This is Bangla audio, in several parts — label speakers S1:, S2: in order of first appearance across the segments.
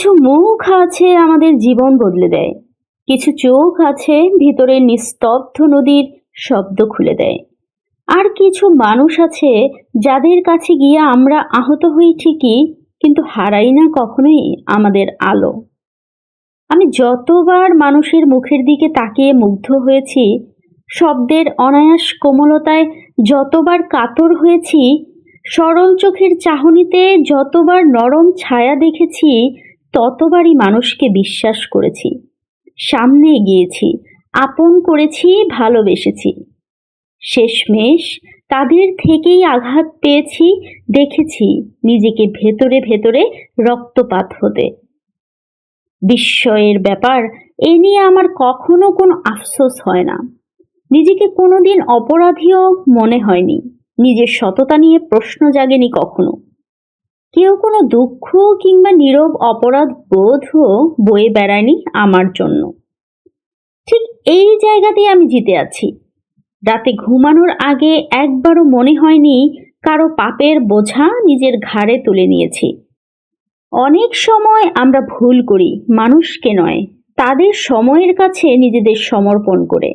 S1: কিছু মুখ আছে আমাদের জীবন বদলে দেয়। কিছু চোখ আছে ভিতরের নিস্তব্ধ নদীর শব্দ খুলে দেয়। আর কিছু মানুষ আছে যাদের কাছে গিয়ে আমরা আহত হই ঠিকই, কিন্তু হারাই না কখনোই আমাদের আলো। আমি যতবার মানুষের মুখের দিকে তাকিয়ে মুগ্ধ হয়েছি, শব্দের অনায়াস কোমলতায় যতবার কাতর হয়েছি, সরল চোখের চাহনিতে যতবার নরম ছায়া দেখেছি ততবারই মানুষকে বিশ্বাস করেছি। সামনে এগিয়েছি আপন করেছি, ভালোবেসেছি। শেষমেশ তাদের থেকেই আঘাত পেয়েছি, দেখেছি নিজেকে ভেতরে ভেতরে রক্তপাত হতে। বিস্ময়ের ব্যাপার, এ নিয়ে আমার কখনো কোনো আফসোস হয় না। নিজেকে কোনোদিন অপরাধীও মনে হয়নি। নিজের সততা নিয়ে প্রশ্ন জাগেনি কখনো। কেউ কোনো দুঃখ কিংবা নীরব অপরাধ বোধও বয়ে বেড়ায়নি আমার জন্য। ঠিক এই জায়গাতেই আমি জিতে আছি। রাতে ঘুমানোর আগে একবারও মনে হয়নি কারও পাপের বোঝা নিজের ঘাড়ে তুলে নিয়েছি। অনেক সময় আমরা ভুল করি, মানুষকে নয়, তাদের সময়ের কাছে নিজেদের সমর্পণ করে।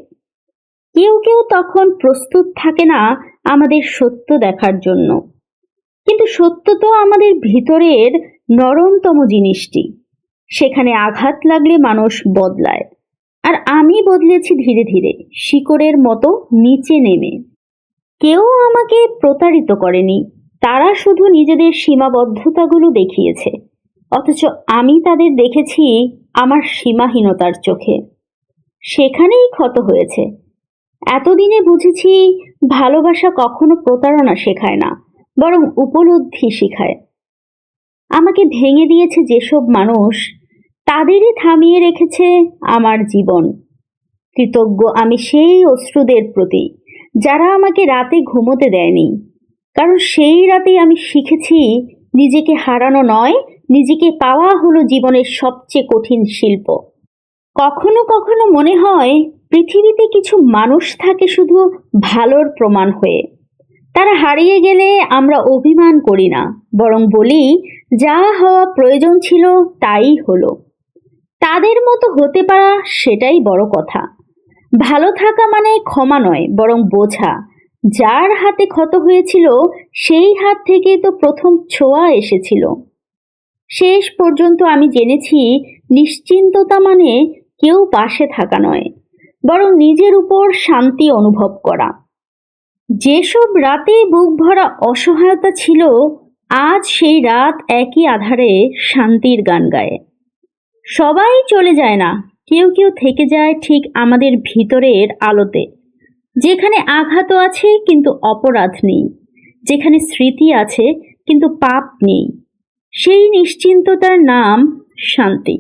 S1: কেউ কেউ তখন প্রস্তুত থাকে না আমাদের সত্য দেখার জন্য। কিন্তু সত্য তো আমাদের ভিতরের নরমতম জিনিসটি। সেখানে আঘাত লাগলে মানুষ বদলায়। আর আমি বদলেছি ধীরে ধীরে, শিকড়ের মতো নিচে নেমে। কেউ আমাকে প্রতারিত করেনি, তারা শুধু নিজেদের সীমাবদ্ধতাগুলো দেখিয়েছে। অথচ আমি তাদের দেখেছি আমার সীমাহীনতার চোখে। সেখানেই ক্ষত হয়েছে। এতদিনে বুঝেছি ভালোবাসা কখনো প্রতারণা শেখায় না। বরং উপলব্ধি শিখায়। আমাকে ভেঙে দিয়েছে যেসব মানুষ, তাদেরই থামিয়ে রেখেছে আমার জীবন। কৃতজ্ঞ আমি সেই অশ্রুদের প্রতি, যারা আমাকে রাতে ঘুমোতে দেয়নি। কারণ সেই রাতেই আমি শিখেছি, নিজেকে হারানো নয়, নিজেকে পাওয়া হলো জীবনের সবচেয়ে কঠিন শিল্প। কখনো কখনো মনে হয়, পৃথিবীতে কিছু মানুষ থাকে শুধু ভালোর প্রমাণ হয়ে। তারা হারিয়ে গেলে আমরা অভিমান করি না, বরং বলি, যা হওয়া প্রয়োজন ছিল, তাই হলো। তাদের মতো হতে পারা সেটাই বড় কথা। ভালো থাকা মানে ক্ষমা নয়, বরং বোঝা। যার হাতে ক্ষত হয়েছিল, সেই হাত থেকেই তো প্রথম ছোঁয়া এসেছিল। শেষ পর্যন্ত আমি জেনেছি, নিশ্চিন্ততা মানে কেউ পাশে থাকা নয়, বরং নিজের উপর শান্তি অনুভব করা। যেসব রাতে বুক ভরা অসহায়তা ছিল, আজ সেই রাত একই আধারে শান্তির গান গায়। সবাই চলে যায় না, কেউ কেউ থেকে যায় ঠিক আমাদের ভিতরের আলোতে। যেখানে আঘাত আছে কিন্তু অপরাধ নেই, যেখানে স্মৃতি আছে কিন্তু পাপ নেই। সেই নিশ্চিন্ততার নাম শান্তি।